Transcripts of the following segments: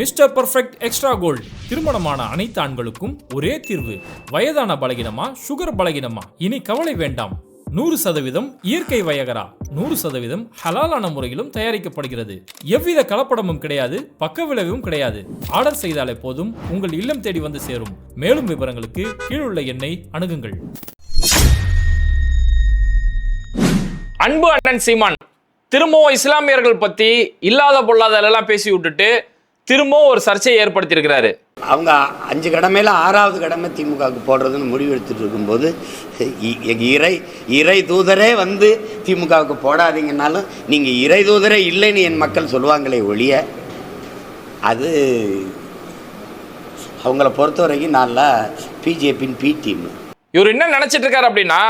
Mister perfect extra gold. திருமணமான அனைத்து ஆண்களுக்கும் ஒரே தீர்வு. வயதான பலகினமா சுகர் பலகினமா? இனி கவலை வேண்டாம். நூறு சதவீதம் இயற்கை வயகரா? நூறு சதவீதம் ஹலாலான முறையிலும் தயாரிக்கப்படுகிறது. எவ்வித கலப்படமும் கிடையாது பக்க விளைவும் கிடையாது. ஆர்டர் செய்தாலே போதும் உங்கள் இல்லம் தேடி வந்து சேரும். மேலும் விவரங்களுக்கு கீழுள்ள எண்ணை அணுகுங்கள். அன்பு அண்ணன் சீமான் திரும்பவும் இஸ்லாமியர்கள் பத்தி இல்லாத பொல்லாதெல்லாம் பேசி விட்டுட்டு திரும்பவும் ஒரு சர்ச்சையை ஏற்படுத்தியிருக்கிறாரு. அவங்க அஞ்சு கடமையில் ஆறாவது கடமை திமுகவுக்கு போடுறதுன்னு முடிவு எடுத்துட்டு இருக்கும்போது இறை இறை தூதரே வந்து திமுகவுக்கு போடாதீங்கன்னாலும் நீங்கள் இறை தூதரே இல்லைன்னு என் மக்கள் சொல்லுவாங்களே ஒழிய அது அவங்கள பொறுத்த வரைக்கும் நல்லா பிஜேபியின் பி டீம். இவர் என்ன நினைச்சிட்டு இருக்காரு அப்படின்னா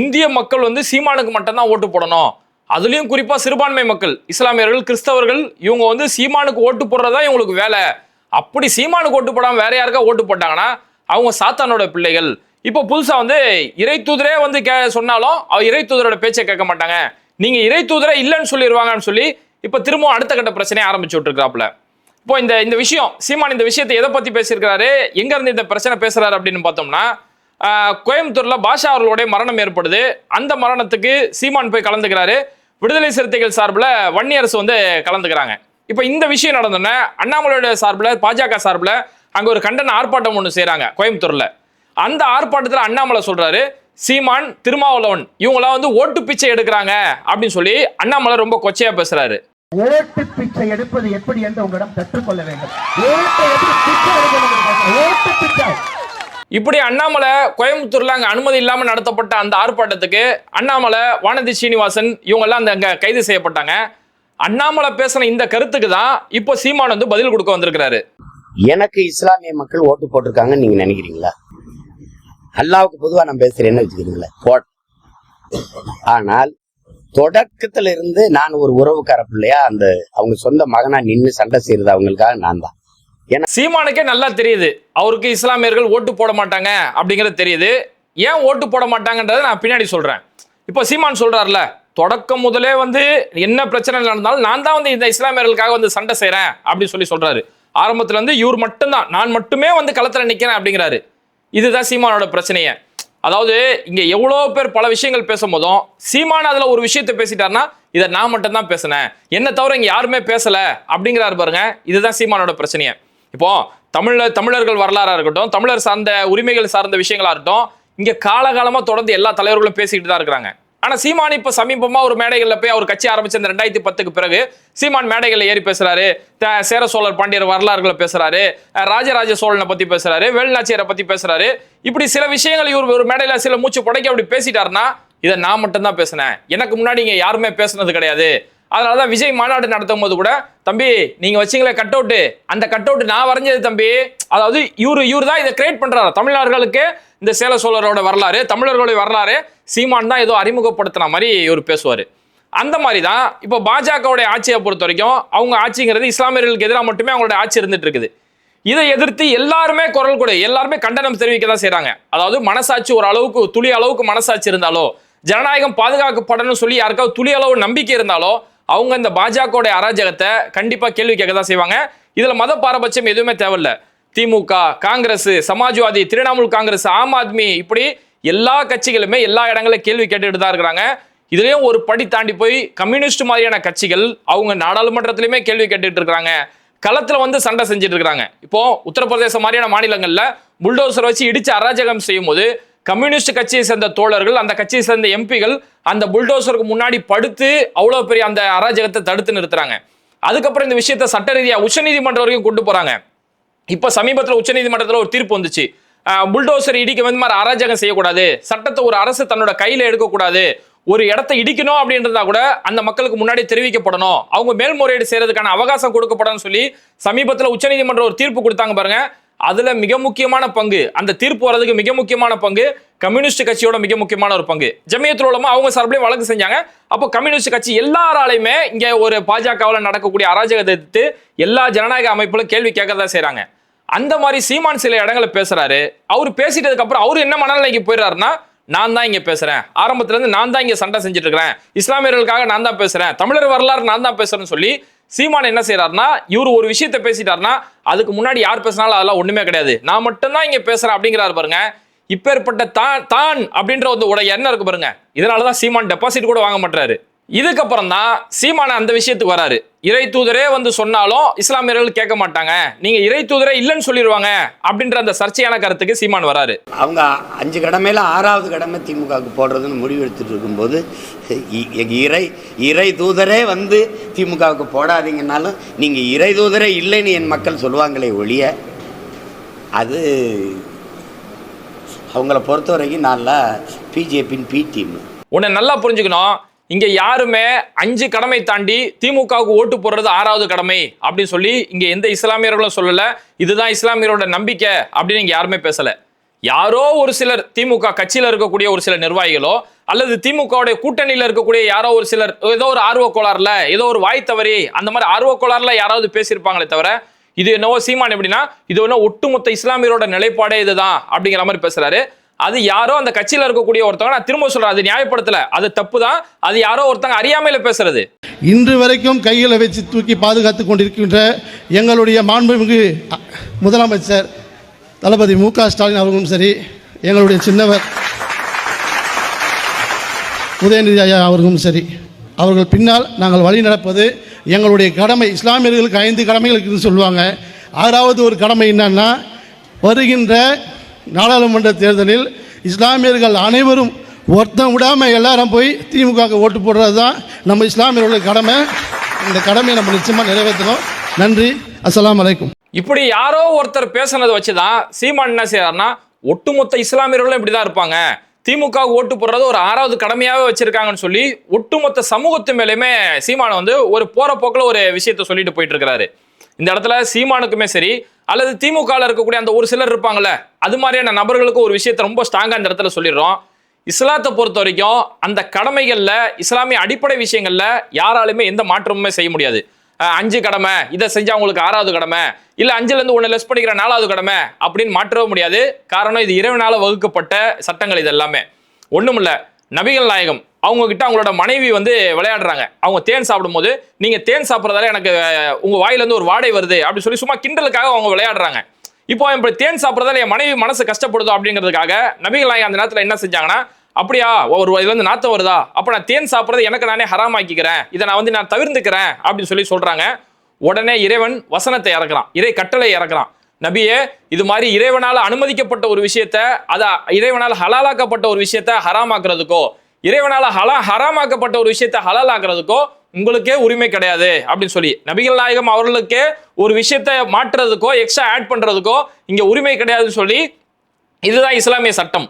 இந்திய மக்கள் வந்து சீமானுக்கு மட்டும்தான் ஓட்டு போடணும். அதுலேயும் குறிப்பாக சிறுபான்மை மக்கள் இஸ்லாமியர்கள் கிறிஸ்தவர்கள் இவங்க வந்து சீமானுக்கு ஓட்டு போடுறதா இவங்களுக்கு வேலை. அப்படி சீமானுக்கு ஓட்டு போடாமல் வேற யாருக்கா ஓட்டு போட்டாங்கன்னா அவங்க சாத்தானோட பிள்ளைகள். இப்போ புதுசாக வந்து இறை தூதரே வந்து கே சொன்னாலும் அவர் இறை தூதரோட பேச்சை கேட்க மாட்டாங்க. நீங்கள் இறை தூதரே இல்லைன்னு சொல்லிடுவாங்கன்னு சொல்லி இப்போ திரும்பவும் அடுத்த கட்ட பிரச்சனையை ஆரம்பிச்சு விட்டுருக்காப்புல. இப்போ இந்த இந்த விஷயம் சீமான் இந்த விஷயத்தை எதை பற்றி பேசியிருக்கிறாரு எங்கேருந்து இந்த பிரச்சனை பேசுகிறாரு அப்படின்னு பார்த்தோம்னா கோயம்புத்தூரில் பாஷா அவர்களுடைய மரணம் ஏற்படுது. அந்த மரணத்துக்கு சீமான் போய் கலந்துக்கிறாரு. விடுதலை சிறுத்தைகள் சார்பில் வன்னியரசு வந்து கலந்துக்கிறாங்க. இப்போ இந்த விஷயம் நடந்தோன்னே அண்ணாமலையோட சார்பில் பாஜக சார்பில் அங்கே ஒரு கண்டன ஆர்ப்பாட்டம் ஒன்று செய்கிறாங்க கோயம்புத்தூரில். அந்த ஆர்ப்பாட்டத்தில் அண்ணாமலை சொல்கிறாரு சீமான் திருமாவளவன் இவங்களாம் வந்து ஓட்டு பிச்சை எடுக்கிறாங்க அப்படின்னு சொல்லி அண்ணாமலை ரொம்ப கொச்சையா பேசுறாரு. ஓட்டு பிச்சை எடுப்பது எப்படி என்று உங்களிடம் கற்றுக்கொள்ள வேண்டும். இப்படி அண்ணாமலை கோயம்புத்தூர்ல அங்க அனுமதி இல்லாம நடத்தப்பட்ட அந்த ஆர்ப்பாட்டத்துக்கு அண்ணாமலை வானதி சீனிவாசன் இவங்க எல்லாம் அந்த அங்க கைது செய்யப்பட்டாங்க. அண்ணாமலை பேசின இந்த கருத்துக்கு தான் இப்போ சீமான் வந்து பதில் கொடுக்க வந்திருக்கிறாரு. எனக்கு இஸ்லாமிய மக்கள் ஓட்டு போட்டிருக்காங்கன்னு நீங்கள் நினைக்கிறீங்களா? அல்லாவுக்கு பொதுவாக நான் பேசுகிறேன்னு வச்சுக்கிறீங்களா போட். ஆனால் தொடக்கத்துல இருந்து நான் ஒரு உறவுக்கார பிள்ளையா அந்த அவங்க சொந்த மகனா நின்று சண்டை செய்யறது அவங்களுக்காக நான் தான். ஏன்னா சீமானுக்கே நல்லா தெரியுது. அவருக்கு இஸ்லாமியர்கள் ஓட்டு போட மாட்டாங்க அப்படிங்கிறது தெரியுது. ஏன் ஓட்டு போட மாட்டாங்கன்றதை நான் பின்னாடி சொல்கிறேன் இப்போ சீமான் சொல்கிறார்ல தொடக்கம் முதலே வந்து என்ன பிரச்சனை நடந்தாலும் நான் தான் வந்து இந்த இஸ்லாமியர்களுக்காக வந்து சண்டை செய்கிறேன் அப்படின்னு சொல்லி சொல்கிறாரு ஆரம்பத்தில் வந்து இவர் மட்டும்தான் நான் மட்டுமே வந்து களத்தில் நிற்கிறேன் அப்படிங்கிறாரு. இதுதான் சீமானோட பிரச்சனையே. அதாவது இங்கே எவ்வளோ பேர் பல விஷயங்கள் பேசும்போதும் சீமான் அதில் ஒரு விஷயத்தை பேசிட்டாருன்னா இதை நான் மட்டும்தான் பேசினேன். என்ன தவிர இங்கே யாருமே பேசலை அப்படிங்கிறாரு பாருங்க. இதுதான் சீமானோட பிரச்சனையை. இப்போ தமிழ தமிழர்கள் வரலாறா இருக்கட்டும் தமிழர் சார்ந்த உரிமைகள் சார்ந்த விஷயங்களா இருக்கட்டும் இங்க காலகாலமா தொடர்ந்து எல்லா தலைவர்களும் பேசிக்கிட்டு தான் இருக்கிறாங்க. ஆனா சீமான் இப்ப சமீபமா ஒரு மேடைகள்ல போய் அவர் கட்சி ஆரம்பிச்ச இந்த ரெண்டாயிரத்தி பத்துக்கு பிறகு சீமான் மேடைகள்ல ஏறி பேசுறாரு த- சேர சோழர் பாண்டியர் வரலாறுகளை பேசுறாரு ராஜராஜ சோழனை பத்தி பேசுறாரு வேலுநாச்சியரை பத்தி பேசுறாரு. இப்படி சில விஷயங்கள் இவர் ஒரு மேடையில சில மூச்சு புடைக்க அப்படி பேசிட்டாருன்னா இதை நான் மட்டும்தான் பேசினேன். எனக்கு முன்னாடி இங்க யாருமே பேசுனது கிடையாது. அதனாலதான் விஜய் மாநாடு நடத்தும் போது கூட தம்பி நீங்க வச்சிங்களே கட் அவுட்டு அந்த கட் அவுட் நான் வரைஞ்சது தம்பி. அதாவது இவரு இவரு தான் இதை கிரியேட் பண்றாரு. தமிழர்களுக்கு இந்த சேல சோழரோட வரலாறு தமிழர்களுடைய வரலாறு சீமான் தான் ஏதோ அறிமுகப்படுத்தின மாதிரி இவர் பேசுவார். அந்த மாதிரி தான் இப்போ பாஜகவுடைய ஆட்சியை பொறுத்த வரைக்கும் அவங்க ஆட்சிங்கிறது இஸ்லாமியர்களுக்கு எதிராக மட்டுமே அவங்களுடைய ஆட்சி இருந்துட்டு இருக்குது. இதை எதிர்த்து எல்லாருமே குரல் கொடு எல்லாருமே கண்டனம் தெரிவிக்க தான் செய்கிறாங்க அதாவது மனசாட்சி ஒரு அளவுக்கு துளி அளவுக்கு மனசாட்சி இருந்தாலோ ஜனநாயகம் பாதுகாக்கப்படணும்னு சொல்லி யாருக்காவது துளி அளவு நம்பிக்கை இருந்தாலோ அவங்க இந்த பாஜகவுடைய அராஜகத்தை கண்டிப்பா கேள்வி கேட்க தான் செய்வாங்க. இதுல மத பாரபட்சம் எதுவுமே தேவையில்ல. திமுக காங்கிரஸ் சமாஜ்வாதி திரிணாமுல் காங்கிரஸ் ஆம் ஆத்மி இப்படி எல்லா கட்சிகளுமே எல்லா இடங்களிலும் கேள்வி கேட்டுட்டு தான் இருக்கிறாங்க. இதுலயும் ஒரு படி தாண்டி போய் கம்யூனிஸ்ட் மாதிரியான கட்சிகள் அவங்க நாடாளுமன்றத்திலுமே கேள்வி கேட்டுட்டு இருக்கிறாங்க. களத்துல வந்து சண்டை செஞ்சுட்டு இருக்கிறாங்க. இப்போ உத்தரப்பிரதேச மாதிரியான மாநிலங்கள்ல புல்டோசர் வச்சு இடிச்சு அராஜகம் செய்யும் போது கம்யூனிஸ்ட் கட்சியை சேர்ந்த தோழர்கள் அந்த கட்சியை சேர்ந்த எம்பிகள் அந்த புல்டோசருக்கு முன்னாடி படுத்து அவ்வளோ பெரிய அந்த அராஜகத்தை தடுத்து நிறுத்துறாங்க. அதுக்கப்புறம் இந்த விஷயத்த சட்ட ரீதியாக உச்சநீதிமன்றம் வரைக்கும் கொண்டு போறாங்க. இப்போ சமீபத்தில் உச்சநீதிமன்றத்தில் ஒரு தீர்ப்பு வந்துச்சு. புல்டோசர் இடிக்க வந்து மாதிரி அராஜகம் செய்யக்கூடாது. சட்டத்தை ஒரு அரசு தன்னோட கையில் எடுக்கக்கூடாது. ஒரு இடத்த இடிக்கணும் அப்படின்றதா கூட அந்த மக்களுக்கு முன்னாடி தெரிவிக்கப்படணும். அவங்க மேல்முறையீடு செய்யறதுக்கான அவகாசம் கொடுக்கப்படணும்னு சொல்லி சமீபத்தில் உச்சநீதிமன்றம் ஒரு தீர்ப்பு கொடுத்தாங்க பாருங்க. அதுல மிக முக்கியமான பங்கு அந்த தீர்ப்பு வர்றதுக்கு மிக முக்கியமான பங்கு கம்யூனிஸ்ட் கட்சியோட மிக முக்கியமான ஒரு பங்கு. ஜமியத்துல் உலமா அவங்க சார்பிலையும் வழக்கு செஞ்சாங்க. அப்போ கம்யூனிஸ்ட் கட்சி எல்லாராலையுமே இங்க ஒரு பாஜகவில் நடக்கக்கூடிய அராஜகத்தை எதிர்த்து எல்லா ஜனநாயக அமைப்புகளும் கேள்வி கேட்கறதா செய்யறாங்க அந்த மாதிரி சீமான் சில இடங்களை பேசுறாரு. அவர் பேசிட்டதுக்கு அப்புறம் அவர் என்ன மனநிலைக்கு போயிடுறாருன்னா நான் தான் இங்க பேசுறேன். ஆரம்பத்துல இருந்து நான் தான் இங்க சண்டை செஞ்சுட்டு இருக்கிறேன் இஸ்லாமியர்களுக்காக நான் தான் பேசுறேன். தமிழர் வரலாறு நான் தான் பேசுறேன்னு சொல்லி சீமான் என்ன செய்யறாருன்னா இவர் ஒரு விஷயத்தை பேசிட்டாருன்னா அதுக்கு முன்னாடி யார் பேசினாலும் அதெல்லாம் ஒண்ணுமே கிடையாது. நான் மட்டும்தான் இங்க பேசுறேன் அப்படிங்கிறாரு பாருங்க. இப்பேற்பட்ட தான் தான் அப்படின்ற ஒரு உடைய எண்ணம் இருக்கு பாருங்க. இதனாலதான் சீமான் டெபாசிட் கூட வாங்க மாட்டாரு இதுக்கப்புறம் தான் சீமான அந்த விஷயத்துக்கு வராரு. இறை தூதரே வந்து சொன்னாலும் இஸ்லாமியர்கள் கேட்க மாட்டாங்க. நீங்க இறை தூதரே இல்லைன்னு சொல்லிடுவாங்க அப்படின்ற அந்த சர்ச்சையான கருத்துக்கு சீமான் வராரு. அவங்க அஞ்சு கடமையில் ஆறாவது கடமை திமுகவுக்கு போடுறதுன்னு முடிவு எடுத்துட்டு இருக்கும்போது இறை இறை தூதரே வந்து திமுகவுக்கு போடாதீங்கன்னாலும் நீங்கள் இறை தூதரே இல்லைன்னு என் மக்கள் சொல்லுவாங்களே ஒழிய அது அவங்கள பொறுத்த வரைக்கும் நல்லா பிஜேபியின் பி டீம். உன்னை நல்லா புரிஞ்சுக்கணும். இங்க யாருமே அஞ்சு கடமை தாண்டி திமுகவுக்கு ஓட்டு போடுறது ஆறாவது கடமை அப்படின்னு சொல்லி இங்க எந்த இஸ்லாமியர்களும் சொல்லல. இதுதான் இஸ்லாமியரோட நம்பிக்கை அப்படின்னு இங்க யாருமே பேசல. யாரோ ஒரு சிலர் திமுக கட்சியில இருக்கக்கூடிய ஒரு சில நிர்வாகிகளோ அல்லது திமுகவுடைய கூட்டணியில இருக்கக்கூடிய யாரோ ஒரு சிலர் ஏதோ ஒரு ஆர்வ கோளாறுல ஏதோ ஒரு வாய் தவறி அந்த மாதிரி ஆர்வ கோளாறுல யாராவது பேசியிருப்பாங்களே தவிர இது என்னவோ சீமான் எப்படின்னா இது என்ன ஒட்டுமொத்த இஸ்லாமியரோட நிலைப்பாடே இதுதான் அப்படிங்கிற மாதிரி பேசுறாரு. அது யாரோ அந்த கட்சியில் இருக்கக்கூடிய ஒருத்தவங்க நான் திரும்ப சொல்றேன் அது நியாயப்படுத்தல. அது தப்பு தான் அது யாரோ ஒருத்தவங்க அறியாமையில பேசுறது. இன்று வரைக்கும் கைகளை வச்சு தூக்கி பாதுகாத்து கொண்டிருக்கின்ற எங்களுடைய மாண்புமிகு முதலமைச்சர் தளபதி மு க ஸ்டாலின் அவர்களும் சரி எங்களுடைய சின்னவர் உதயநிதி ஐயா அவர்களும் சரி அவர்கள் பின்னால் நாங்கள் வழி நடப்பது எங்களுடைய கடமை. இஸ்லாமியர்களுக்கு ஐந்து கடமைகள் இருக்குதுன்னு சொல்லுவாங்க. ஆறாவது ஒரு கடமை என்னன்னா வருகின்ற நாடாளுமன்ற தேர்தலில் இஸ்லாமியர்கள் அனைவரும் ஒருத்தன் விடாமல் எல்லாரும் போய் திமுகவுக்கு ஓட்டு போடுறது தான் நம்ம இஸ்லாமியர்களுடைய கடமை. இந்த கடமையை நம்ம நிச்சயமாக நிறைவேற்றணும். நன்றி. அஸ்லாம் வலைக்கும் இப்படி யாரோ ஒருத்தர் பேசுனதை வச்சுதான் சீமான் என்ன செய்யறாருன்னா ஒட்டுமொத்த இஸ்லாமியர்களும் இப்படி தான் இருப்பாங்க. திமுக ஓட்டு போடுறது ஒரு ஆறாவது கடமையாகவே வச்சிருக்காங்கன்னு சொல்லி ஒட்டுமொத்த சமூகத்து மேலேயுமே சீமான் வந்து ஒரு போற போக்கில் ஒரு விஷயத்த சொல்லிட்டு போயிட்டு இருக்கிறாரு. இந்த இடத்துல சீமானுக்குமே சரி அல்லது திமுகவில் இருக்கக்கூடிய அந்த ஒரு சிலர் இருப்பாங்கல்ல அது மாதிரியான நபர்களுக்கு ஒரு விஷயத்த ரொம்ப ஸ்ட்ராங்காக இந்த இடத்துல சொல்லிடுறோம். இஸ்லாத்தை பொறுத்த வரைக்கும் அந்த கடமைகளில் இஸ்லாமிய அடிப்படை விஷயங்களில் யாராலுமே எந்த மாற்றமுமே செய்ய முடியாது. அஞ்சு கடமை இதை செஞ்சால் உங்களுக்கு ஆறாவது கடமை இல்லை அஞ்சுலேருந்து ஒன்று லெஸ் பண்ணிக்கிற நாலாவது கடமை அப்படின்னு மாற்றவே முடியாது. காரணம் இது இறைவனால வகுக்கப்பட்ட சட்டங்கள் இது எல்லாமே. இல்லை நபிகள் நாயகம் அவங்க கிட்ட அவங்களோட மனைவி வந்து விளையாடுறாங்க. அவங்க தேன் சாப்பிடும்போது நீங்க தேன் சாப்பிட்றதால எனக்கு உங்கள் உங்க ஒரு வாடை வருது. அப்படின்னு சொல்லி சும்மா கிண்டலுக்காக அவங்க விளையாடுறாங்க. இப்போ இப்படி தேன் சாப்பிட்றதால என் மனைவி மனசு கஷ்டப்படுதோ அப்படிங்கிறதுக்காக நபிகள் அந்த நேரத்தில் என்ன செஞ்சாங்கன்னா அப்படியா ஒரு இதுலேருந்து நாத்தம் வருதா? அப்போ நான் தேன் சாப்பிட்றது எனக்கு நானே ஹராமாக்கிக்கிறேன். இதை நான் வந்து நான் தவிர்த்துக்கிறேன். அப்படின்னு சொல்லி சொல்கிறாங்க உடனே இறைவன் வசனத்தை இறக்குறான். இறை கட்டளை இறக்குறான். நபியே இது மாதிரி இறைவனால் அனுமதிக்கப்பட்ட ஒரு விஷயத்த அதை இறைவனால் ஹலாலாக்கப்பட்ட ஒரு விஷயத்த ஹராமாக்குறதுக்கோ இறைவனால ஹலா ஹராமாக்கப்பட்ட ஒரு விஷயத்தை ஹலால் ஆக்குறதுக்கோ உங்களுக்கே உரிமை கிடையாது அப்படின்னு சொல்லி நபிகள் நாயகம் அவர்களுக்கே ஒரு விஷயத்த மாற்றுறதுக்கோ எக்ஸ்ட்ரா ஆட் பண்றதுக்கோ இங்க உரிமை கிடையாதுன்னு சொல்லி இதுதான் இஸ்லாமிய சட்டம்.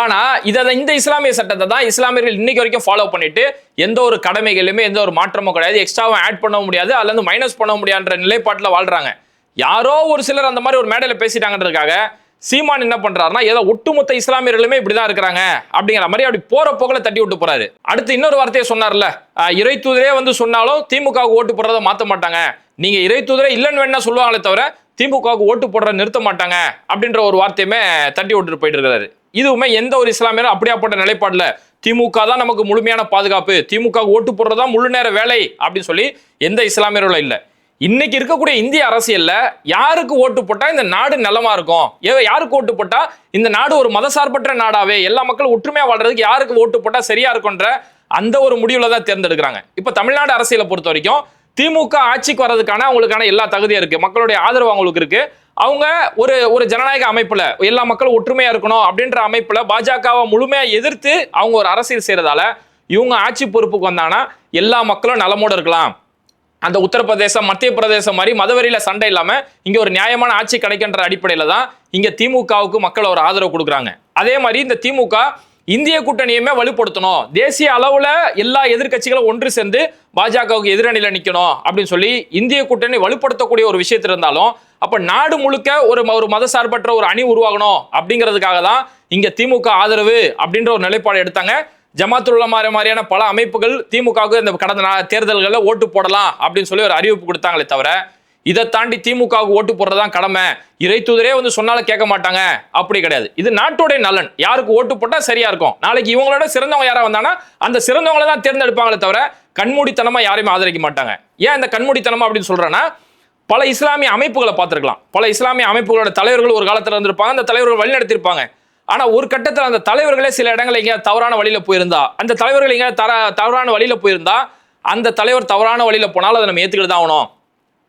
ஆனா இதை இந்த இஸ்லாமிய சட்டத்தை தான் இஸ்லாமியர்கள் இன்னைக்கு வரைக்கும் ஃபாலோ பண்ணிட்டு எந்த ஒரு கடமைகளிலுமே எந்த ஒரு மாற்றமும் கிடையாது. எக்ஸ்ட்ராவும் ஆட் பண்ண முடியாது. அல்லது மைனஸ் பண்ண முடியாதுன்ற நிலைப்பாட்டில் வாழ்றாங்க. யாரோ ஒரு சிலர் அந்த மாதிரி ஒரு மேடையில் பேசிட்டாங்கன்றதுக்காக சீமான் என்ன பண்றாருன்னா ஏதோ ஒட்டுமொத்த இஸ்லாமியர்களுமே இப்படிதான் இருக்கிறாங்க அப்படிங்கிற மாதிரி அப்படி போற போக்கில் தட்டி விட்டு போறாரு. அடுத்து இன்னொரு வார்த்தையை சொன்னார்ல இறை தூதரே வந்து சொன்னாலும் திமுகவுக்கு ஓட்டு போடுறத மாத்த மாட்டாங்க. நீங்க இறை தூதரே இல்லைன்னு வேணா சொல்லுவாங்களே தவிர திமுகவுக்கு ஓட்டு போடுற நிறுத்த மாட்டாங்க அப்படின்ற ஒரு வார்த்தையுமே தட்டி விட்டுட்டு போயிட்டு இருக்கிறாரு. இதுவுமே எந்த ஒரு இஸ்லாமியரும் அப்படியாப்பட்ட நிலைப்பாடுல திமுக தான் நமக்கு முழுமையான பாதுகாப்பு திமுக ஓட்டு போடுறதா முழு நேர வேலை அப்படின்னு சொல்லி எந்த இஸ்லாமியர்களும் இல்லை. இன்னைக்கு இருக்கக்கூடிய இந்திய அரசியல்ல யாருக்கு ஓட்டு போட்டா இந்த நாடு நலமா இருக்கும்? யாருக்கு ஓட்டு போட்டா இந்த நாடு ஒரு மதசார்பற்ற நாடாவே? எல்லா மக்களும் ஒற்றுமையா வாழ்றதுக்கு யாருக்கு ஓட்டு போட்டா சரியா இருக்கும்ன்ற அந்த ஒரு முடிவுல தான் தேர்ந்தெடுக்கிறாங்க. இப்ப தமிழ்நாடு அரசியலை பொறுத்த வரைக்கும் திமுக ஆட்சிக்கு வர்றதுக்கான அவங்களுக்கான எல்லா தகுதியும் இருக்கு. மக்களுடைய ஆதரவு அவங்களுக்கு இருக்கு. அவங்க ஒரு ஒரு ஜனநாயக அமைப்புல எல்லா மக்களும் ஒற்றுமையா இருக்கணும் அப்படின்ற அமைப்புல பாஜகவை முழுமையா எதிர்த்து அவங்க ஒரு அரசியல் செய்யறதால இவங்க ஆட்சி பொறுப்புக்கு வந்தாங்கன்னா எல்லா மக்களும் நலமோடு இருக்கலாம். அந்த உத்தரப்பிரதேசம் மத்திய பிரதேசம் மாதிரி மதவெறியில் சண்டை இல்லாமல் இங்கே ஒரு நியாயமான ஆட்சி கிடைக்கின்ற அடிப்படையில் தான் இங்கே திமுகவுக்கு மக்கள் ஒரு ஆதரவு கொடுக்குறாங்க. அதே மாதிரி இந்த திமுக இந்திய கூட்டணியுமே வலுப்படுத்தணும். தேசிய அளவில் எல்லா எதிர்க்கட்சிகளும் ஒன்று சேர்ந்து பாஜகவுக்கு எதிரணியில் நிற்கணும் அப்படின்னு சொல்லி இந்திய கூட்டணி வலுப்படுத்தக்கூடிய ஒரு விஷயத்துல இருந்தாலும் அப்போ நாடு முழுக்க ஒரு ம- ஒரு மதசார்பற்ற ஒரு அணி உருவாகணும் அப்படிங்கிறதுக்காக தான் இங்கே திமுக ஆதரவு அப்படின்ற ஒரு நிலைப்பாடு எடுத்தாங்க. ஜமாத்துல் மாதிரியான பல அமைப்புகள் திமுகவுக்கு இந்த கடந்த நா- தேர்தல்களில் ஓட்டு போடலாம் அப்படின்னு சொல்லி ஒரு அறிவிப்பு கொடுத்தாங்களே தவிர இதை தாண்டி திமுகவுக்கு ஓட்டு போடுறதான் கடமை. இறை வந்து சொன்னாலும் கேட்க மாட்டாங்க. அப்படி கிடையாது. இது நாட்டோடைய நலன். யாருக்கு ஓட்டு போட்டால் சரியா இருக்கும். நாளைக்கு இவங்களோட சிறந்தவங்க யாராக வந்தாங்கன்னா அந்த சிறந்தவங்களை தான் தேர்ந்தெடுப்பாங்களே தவிர கண்மூடித்தனமாக யாரையும் ஆதரிக்க மாட்டாங்க. ஏன் இந்த கண்மூடித்தனமா அப்படின்னு சொல்றேன்னா பல இஸ்லாமிய அமைப்புகளை பார்த்துருக்கலாம். பல இஸ்லாமிய அமைப்புகளோட தலைவர்கள் ஒரு காலத்தில் இருந்திருப்பாங்க. அந்த தலைவர்கள் வழி ஆனால் ஒரு கட்டத்தில் அந்த தலைவர்களே சில இடங்களில் எங்கேயாவது தவறான வழியில் போயிருந்தா அந்த தலைவர்கள் எங்கேயாவது தர தவறான வழியில் போயிருந்தா அந்த தலைவர் தவறான வழியில் போனாலும் அதை நம்ம ஏற்றுக்கிட்டு தான் ஆகணும்.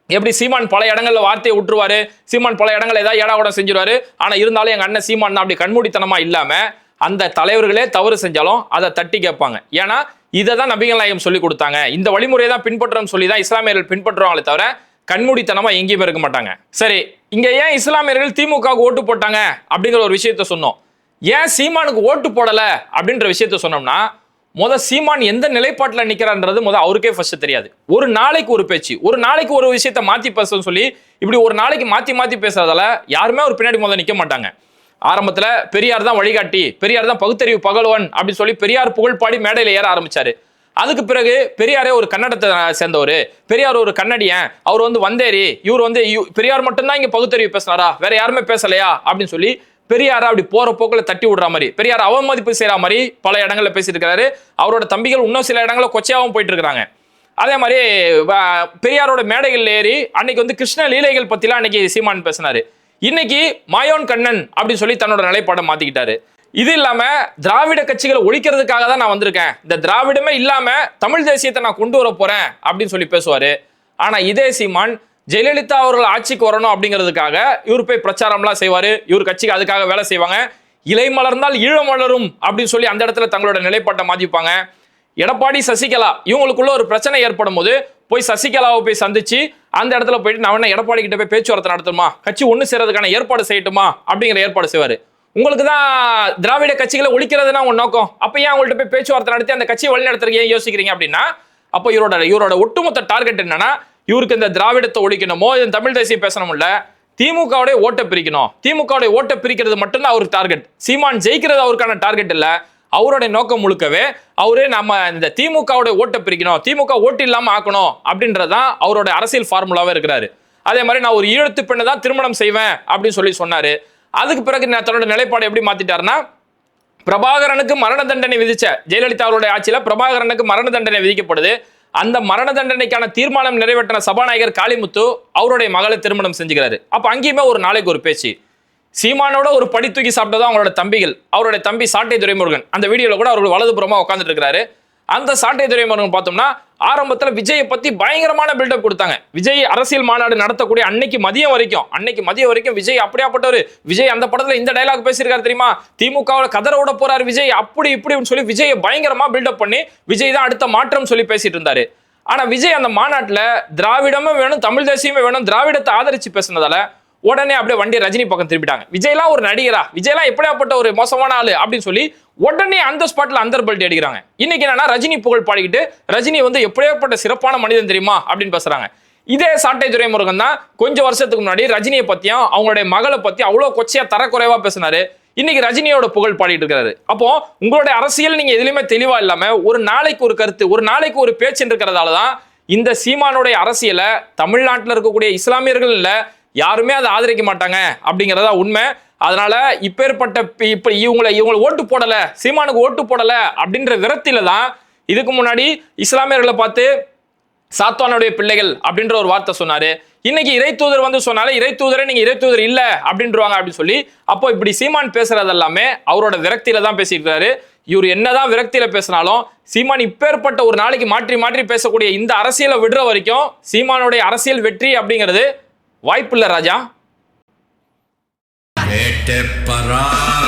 எப்படி சீமான் பல இடங்களில் வார்த்தையை விட்டுருவாரு சீமான் பல இடங்கள்ல ஏதாவது ஏடா கூட செஞ்சிருவாரு ஆனால் இருந்தாலும் எங்கள் அண்ணன் சீமான் அப்படி கண்மூடித்தனமா இல்லாமல் அந்த தலைவர்களே தவறு செஞ்சாலும் அதை தட்டி கேட்பாங்க. ஏன்னா இதை தான் நபிகள் நாயகம் சொல்லி கொடுத்தாங்க. இந்த வழிமுறையை தான் பின்பற்றோம்னு சொல்லி தான் இஸ்லாமியர்கள் பின்பற்றுவாங்களே தவிர கண்மூடித்தனமா எங்கேயுமே இருக்க மாட்டாங்க. சரி இங்கே ஏன் இஸ்லாமியர்கள் திமுக ஓட்டு போட்டாங்க அப்படிங்கிற ஒரு விஷயத்த சொன்னோம். ஏன் சீமானுக்கு ஓட்டு போடலை அப்படின்ற விஷயத்த சொன்னோம்னா முத சீமான் எந்த நிலைப்பாட்டில் நிற்கிறான்றது முத அவருக்கே ஃபர்ஸ்ட் தெரியாது. ஒரு நாளைக்கு ஒரு பேச்சு ஒரு நாளைக்கு ஒரு விஷயத்த மாத்தி பேசணும்னு சொல்லி இப்படி ஒரு நாளைக்கு மாத்தி மாத்தி பேசுறதால யாருமே ஒரு பின்னாடி முத நிக்க மாட்டாங்க. ஆரம்பத்துல பெரியார் தான் வழிகாட்டி பெரியார் தான் பகுத்தறிவு பகலவன் அப்படின்னு சொல்லி பெரியார் புகழ் பாடி மேடையில ஏற ஆரம்பிச்சாரு. அதுக்கு பிறகு பெரியாரே ஒரு கன்னடத்தை சேர்ந்தவர் பெரியார் ஒரு கன்னடியன் அவர் வந்து வந்தேரி இவர் வந்து பெரியார் மட்டும்தான் இங்க பகுத்தறிவு பேசினாரா வேற யாருமே பேசலையா அப்படின்னு சொல்லி பெரியார அப்படி போற போக்கில் தட்டி விடுற மாதிரி. பெரியார் அவமதிப்பு செய்யற மாதிரி பல இடங்களில் பேசிட்டு இருக்காரு அவரோட தம்பிகள் இன்னும் சில இடங்களில் கொச்சையாகவும் போயிட்டு இருக்கிறாங்க அதே மாதிரி வ- பெரியாரோட மேடைகள் ஏறி அன்னைக்கு வந்து கிருஷ்ண லீலைகள் பத்திலாம் அன்னைக்கு சீமான் பேசினாரு. இன்னைக்கு மாயோன் கண்ணன் அப்படின்னு சொல்லி தன்னோட நிலைப்பாடை மாத்திக்கிட்டாரு. இது இல்லாம திராவிட கட்சிகளை ஒழிக்கிறதுக்காக தான் நான் வந்திருக்கேன். இந்த திராவிடமே இல்லாம தமிழ் தேசியத்தை நான் கொண்டு வர போறேன் அப்படின்னு சொல்லி பேசுவாரு. ஆனா இதே சீமான் ஜெயலலிதா அவர்கள் ஆட்சிக்கு வரணும் அப்படிங்கிறதுக்காக இவர் போய் பிரச்சாரம்லாம் செய்வார். இவர் கட்சிக்கு அதுக்காக வேலை செய்வாங்க. இலை மலர்ந்தால் ஈழம் மலரும் அப்படின்னு சொல்லி அந்த இடத்துல தங்களோட நிலைப்பாட்டை மாற்றிப்பாங்க எடப்பாடி சசிகலா இவங்களுக்குள்ள ஒரு பிரச்சனை ஏற்படும் போது போய் சசிகலாவை போய் சந்திச்சு அந்த இடத்துல போயிட்டு நான் வேணா எடப்பாடி கிட்ட போய் பேச்சுவார்த்தை நடத்தணுமா? கட்சி ஒன்று சேர்றதுக்கான ஏற்பாடு செய்யட்டுமா? அப்படிங்கிற ஏற்பாடு செய்வார். உங்களுக்கு தான் திராவிட கட்சிகளை ஒழிக்கிறதுனா உங்க நோக்கம். அப்போ ஏன் அவங்கள்ட்ட போய் பேச்சுவார்த்தை நடத்தி அந்த கட்சியை வழிநடத்துறீங்க யோசிக்கிறீங்க அப்படின்னா அப்போ இவரோட இவரோட ஒட்டுமொத்த டார்கெட் என்னன்னா இவருக்கு இந்த திராவிடத்தை ஒழிக்கணுமோ இந்த தமிழ் தேசியம் பேசணும்ல திமுகவுடைய ஓட்டை பிரிக்கணும். திமுகவுடைய ஓட்டை பிரிக்கிறது மட்டும்தான் அவருக்கு டார்கெட் சீமான் ஜெயிக்கிறது அவருக்கான டார்கெட் இல்ல. அவருடைய நோக்கம் முழுக்கவே அவரே நம்ம இந்த திமுகவுடைய ஓட்டை பிரிக்கணும். திமுக ஓட்டு இல்லாம ஆக்கணும் அப்படின்றதான் அவரோட அரசியல் ஃபார்முலாவே இருக்கிறாரு. அதே மாதிரி நான் ஒரு ஈழத்து பெண்ணை தான் திருமணம் செய்வேன் அப்படின்னு சொல்லி சொன்னாரு. அதுக்கு பிறகு நான் தன்னோட நிலைப்பாடு எப்படி மாத்திட்டாருன்னா பிரபாகரனுக்கு மரண தண்டனை விதிச்ச ஜெயலலிதா அவருடைய ஆட்சியில பிரபாகரனுக்கு மரண தண்டனை விதிக்கப்படுது. அந்த மரண தண்டனைக்கான தீர்மானம் நிறைவேற்றின சபாநாயகர் காளிமுத்து அவருடைய மகளை திருமணம் செஞ்சுக்கிறாரு. அப்ப அங்கேயுமே ஒரு நாளைக்கு ஒரு பேச்சு. சீமானோட ஒரு படி தூக்கி சாப்பிட்டதும் அவங்களோட தம்பிகள். அவருடைய தம்பி சாட்டை துரைமுருகன். அந்த வீடியோல கூட அவர்கள் வலதுபுறமா உட்காந்துட்டு இருக்கிறாரு. அந்த சாட்டை துரைமுருகன் பார்த்தோம்னா ஆரம்பத்தில் விஜயை பத்தி பயங்கரமான பில்டப் கொடுத்தாங்க. விஜய் அரசியல் மாநாடு நடத்தக்கூடிய அன்னைக்கு மதியம் வரைக்கும் அன்னைக்கு மதியம் வரைக்கும் விஜய் அப்படியாப்பட்டவர். விஜய் அந்த படத்துல இந்த டைலாக் பேசியிருக்காரு தெரியுமா? திமுகவில் கதற விட போறாரு விஜய் அப்படி இப்படின்னு சொல்லி விஜயை பயங்கரமா பில்டப் பண்ணி விஜய் தான் அடுத்த மாற்றம் சொல்லி பேசிட்டு இருந்தாரு. ஆனா விஜய் அந்த மாநாட்டில் திராவிடமும் வேணும் தமிழ் தேசியமே வேணும் திராவிடத்தை ஆதரிச்சு பேசுனதால உடனே அப்படியே வண்டி ரஜினி பக்கம் திருப்பிட்டாங்க விஜய்லாம் ஒரு நடிகரா? விஜய்லாம் எப்படியாப்பட்ட ஒரு மோசமான ஆளு அப்படின்னு சொல்லி உடனே அந்த ஸ்பாட்ல அந்தர் பல்ட்டி அடிக்கிறாங்க. இன்னைக்கு என்னன்னா ரஜினி புகழ் பாடிக்கிட்டு ரஜினி வந்து எப்படியாப்பட்ட சிறப்பான மனிதன் தெரியுமா அப்படின்னு பேசுறாங்க. இதே சாட்டை துரைமுருகன் தான் கொஞ்சம் வருஷத்துக்கு முன்னாடி ரஜினியை பத்தியும் அவங்களுடைய மகளை பத்தி அவ்வளவு கொச்சையா தரக்குறைவா பேசினாரு. இன்னைக்கு ரஜினியோட புகழ் பாடிட்டு இருக்கிறாரு அப்போ உங்களுடைய அரசியல் நீங்க எதுலையுமே தெளிவா இல்லாம ஒரு நாளைக்கு ஒரு கருத்து ஒரு நாளைக்கு ஒரு பேச்சு இருக்கிறதால தான் இந்த சீமானுடைய அரசியலை தமிழ்நாட்டில் இருக்கக்கூடிய இஸ்லாமியர்கள் இல்லை யாருமே அதை ஆதரிக்க மாட்டாங்க அப்படிங்கிறதா உண்மை. அதனால இப்பேற்பட்ட பி- இப்ப இவங்களை இவங்களை ஓட்டு போடல சீமானுக்கு ஓட்டு போடல அப்படின்ற விரத்தில தான் இதுக்கு முன்னாடி இஸ்லாமியர்களை பார்த்து சாத்வானுடைய பிள்ளைகள் அப்படின்ற ஒரு வார்த்தை சொன்னாரு. இன்னைக்கு இறை தூதர் வந்து சொன்னாலே இறை தூதரே நீங்க இறை தூதர் இல்ல அப்படின்றவாங்க அப்படின்னு சொல்லி அப்போ இப்படி சீமான் பேசுறது எல்லாமே அவரோட விரக்தியில தான் பேசியிருக்காரு. இவர் என்னதான் விரக்தியில பேசினாலும் சீமான் இப்பேற்பட்ட ஒரு நாளைக்கு மாற்றி மாற்றி பேசக்கூடிய இந்த அரசியலை விடுற வரைக்கும் சீமானுடைய அரசியல் வெற்றி அப்படிங்கிறது வாய்ப்பில்லை ராஜாEte Parak.